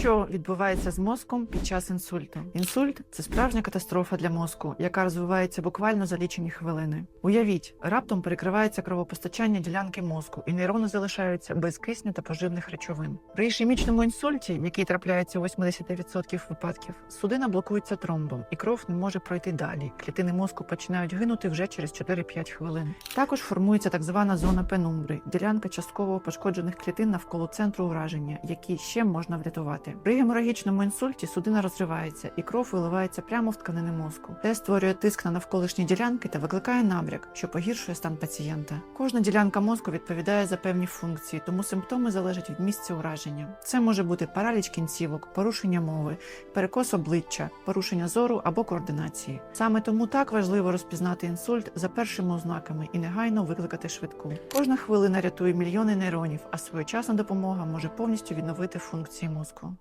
що відбувається з мозком під час інсульту? Інсульт це справжня катастрофа для мозку, яка розвивається буквально за лічені хвилини. Уявіть, раптом перекривається кровопостачання ділянки мозку, і нейрони залишаються без кисню та поживних речовин. При ішемічному інсульті, який трапляється у 80% випадків, судина блокується тромбом, і кров не може пройти далі. Клітини мозку починають гинути вже через 4-5 хвилин. Також формується так звана зона пенумбри, ділянка частково пошкоджених клітин навколо центру ураження, які ще можна врятувати. При геморагічному інсульті судина розривається і кров виливається прямо в тканини мозку. Це створює тиск на навколишні ділянки та викликає набряк, що погіршує стан пацієнта. Кожна ділянка мозку відповідає за певні функції, тому симптоми залежать від місця ураження. Це може бути параліч кінцівок, порушення мови, перекос обличчя, порушення зору або координації. Саме тому так важливо розпізнати інсульт за першими ознаками і негайно викликати швидку. Кожна хвилина рятує мільйони нейронів, а своєчасна допомога може повністю відновити функції мозку.